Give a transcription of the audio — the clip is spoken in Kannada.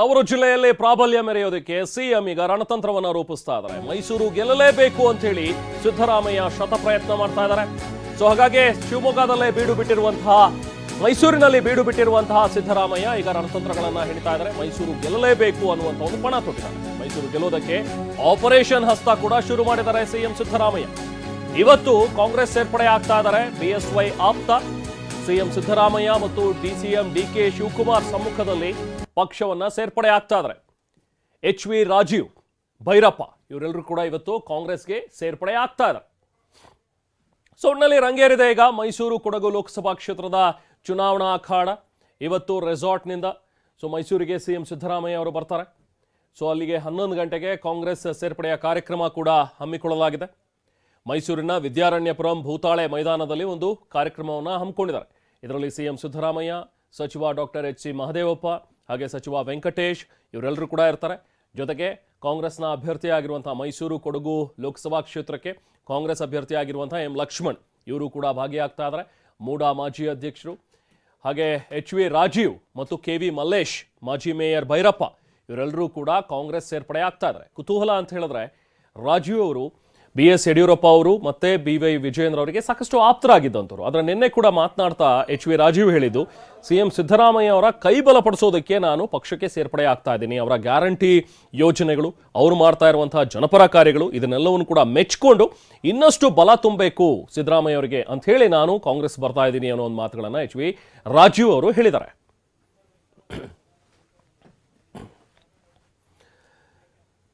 ತವರು ಜಿಲ್ಲೆಯಲ್ಲಿ ಪ್ರಾಬಲ್ಯ ಮೆರೆಯೋದಕ್ಕೆ ಸಿಎಂ ಈಗ ರಣತಂತ್ರವನ್ನ ರೂಪಿಸ್ತಾ ಇದ್ದಾರೆ. ಮೈಸೂರು ಗೆಲ್ಲಲೇಬೇಕು ಅಂತ ಹೇಳಿ ಸಿದ್ದರಾಮಯ್ಯ ಶತ ಪ್ರಯತ್ನ ಮಾಡ್ತಾ ಇದ್ದಾರೆ. ಸೊ ಹಾಗಾಗಿ ಶಿವಮೊಗ್ಗದಲ್ಲೇ ಬೀಡು ಬಿಟ್ಟಿರುವಂತಹ, ಮೈಸೂರಿನಲ್ಲಿ ಬೀಡು ಬಿಟ್ಟಿರುವಂತಹ ಸಿದ್ದರಾಮಯ್ಯ ಈಗ ರಣತಂತ್ರಗಳನ್ನ ಹಿಡಿತಾ ಇದ್ದಾರೆ. ಮೈಸೂರು ಗೆಲ್ಲಲೇಬೇಕು ಅನ್ನುವಂಥ ಒಂದು ಪಣ ತೊಟ್ಟಿದ್ದಾರೆ. ಮೈಸೂರು ಗೆಲ್ಲೋದಕ್ಕೆ ಆಪರೇಷನ್ ಹಸ್ತ ಕೂಡ ಶುರು ಮಾಡಿದ್ದಾರೆ ಸಿಎಂ ಸಿದ್ದರಾಮಯ್ಯ. ಇವತ್ತು ಕಾಂಗ್ರೆಸ್ ಸೇರ್ಪಡೆ ಆಗ್ತಾ ಇದ್ದಾರೆ. ಬಿಎಸ್ವೈ ಆಪ್ತ, ಸಿಎಂ ಸಿದ್ದರಾಮಯ್ಯ ಮತ್ತು ಡಿಸಿಎಂ ಡಿಕೆ ಶಿವಕುಮಾರ್ ಸಮ್ಮುಖದಲ್ಲಿ ಪಕ್ಷವನ್ನ ಸೇರ್ಪಡೆ ಆಗ್ತಾ ಇದ್ದಾರೆ ಎಚ್ ವಿ ರಾಜೀವ್, ಭೈರಪ್ಪ ಇವರೆಲ್ಲರೂ ಕೂಡ ಇವತ್ತು ಕಾಂಗ್ರೆಸ್ಗೆ ಸೇರ್ಪಡೆ ಆಗ್ತಾ ಇದ್ದಾರೆ ಸೊ ಒಟ್ಟಿನಲ್ಲಿ ರಂಗೇರಿದೆ ಈಗ. ಮೈಸೂರು ಕೊಡಗು ಲೋಕಸಭಾ ಕ್ಷೇತ್ರದ ಚುನಾವಣಾ ಅಖಾಡ ಇವತ್ತು ರೆಸಾರ್ಟ್ನಿಂದ. ಸೊ ಮೈಸೂರಿಗೆ ಸಿ ಎಂ ಸಿದ್ದರಾಮಯ್ಯ ಅವರು ಬರ್ತಾರೆ. ಸೊ ಅಲ್ಲಿಗೆ ಹನ್ನೊಂದು ಗಂಟೆಗೆ ಕಾಂಗ್ರೆಸ್ ಸೇರ್ಪಡೆಯ ಕಾರ್ಯಕ್ರಮ ಕೂಡ ಹಮ್ಮಿಕೊಳ್ಳಲಾಗಿದೆ. ಮೈಸೂರಿನ ವಿದ್ಯಾರಣ್ಯಪುರಂ ಭೂತಾಳೆ ಮೈದಾನದಲ್ಲಿ ಒಂದು ಕಾರ್ಯಕ್ರಮವನ್ನು ಹಮ್ಮಿಕೊಂಡಿದ್ದಾರೆ. ಇದರಲ್ಲಿ ಸಿ ಎಂ ಸಿದ್ದರಾಮಯ್ಯ, ಸಚಿವ ಡಾಕ್ಟರ್ ಎಚ್ ಸಿ ಮಹದೇವಪ್ಪ ಹಾಗೆ ಸಚಿವ ವೆಂಕಟೇಶ್ ಇವರೆಲ್ಲರೂ ಕೂಡ ಇರ್ತಾರೆ. ಜೊತೆಗೆ ಕಾಂಗ್ರೆಸ್ನ ಅಭ್ಯರ್ಥಿಯಾಗಿರುವಂಥ ಮೈಸೂರು ಕೊಡಗು ಲೋಕಸಭಾ ಕ್ಷೇತ್ರಕ್ಕೆ ಕಾಂಗ್ರೆಸ್ ಅಭ್ಯರ್ಥಿಯಾಗಿರುವಂಥ ಎಂ ಲಕ್ಷ್ಮಣ್ ಇವರು ಕೂಡ ಭಾಗಿಯಾಗ್ತಾ ಇದ್ದಾರೆ. ಮೂಡಾ ಮಾಜಿ ಅಧ್ಯಕ್ಷರು. ಹಾಗೆ ಎಚ್ ವಿ ರಾಜೀವ್ ಮತ್ತು ಕೆ ವಿ ಮಲ್ಲೇಶ್, ಮಾಜಿ ಮೇಯರ್ ಭೈರಪ್ಪ ಇವರೆಲ್ಲರೂ ಕೂಡ ಕಾಂಗ್ರೆಸ್ ಸೇರ್ಪಡೆ ಆಗ್ತಾ ಇದ್ದಾರೆ. ಕುತೂಹಲ ಅಂತ ಹೇಳಿದ್ರೆ ರಾಜೀವ್ ಅವರು ಬಿ ಎಸ್ ಯಡಿಯೂರಪ್ಪ ಅವರು ಮತ್ತೆ ಬಿ ವೈ ವಿಜಯೇಂದ್ರ ಅವರಿಗೆ ಸಾಕಷ್ಟು ಆಪ್ತರಾಗಿದ್ದಂಥವ್ರು. ಅದರ ನಿನ್ನೆ ಕೂಡ ಮಾತನಾಡ್ತಾ ಎಚ್ ವಿ ರಾಜೀವ್ ಹೇಳಿದ್ದು ಸಿ ಎಂ ಸಿದ್ದರಾಮಯ್ಯ ಅವರ ಕೈ ಬಲಪಡಿಸೋದಕ್ಕೆ ನಾನು ಪಕ್ಷಕ್ಕೆ ಸೇರ್ಪಡೆ ಆಗ್ತಾ ಇದ್ದೀನಿ. ಅವರ ಗ್ಯಾರಂಟಿ ಯೋಜನೆಗಳು, ಅವರು ಮಾಡ್ತಾ ಇರುವಂತಹ ಜನಪರ ಕಾರ್ಯಗಳು, ಇದನ್ನೆಲ್ಲವನ್ನು ಕೂಡ ಮೆಚ್ಕೊಂಡು ಇನ್ನಷ್ಟು ಬಲ ತುಂಬಬೇಕು ಸಿದ್ದರಾಮಯ್ಯ ಅವರಿಗೆ ಅಂತ ಹೇಳಿ ನಾನು ಕಾಂಗ್ರೆಸ್ ಬರ್ತಾ ಇದ್ದೀನಿ ಅನ್ನೋ ಒಂದು ಮಾತುಗಳನ್ನು ಎಚ್ ವಿ ರಾಜೀವ್ ಅವರು ಹೇಳಿದ್ದಾರೆ.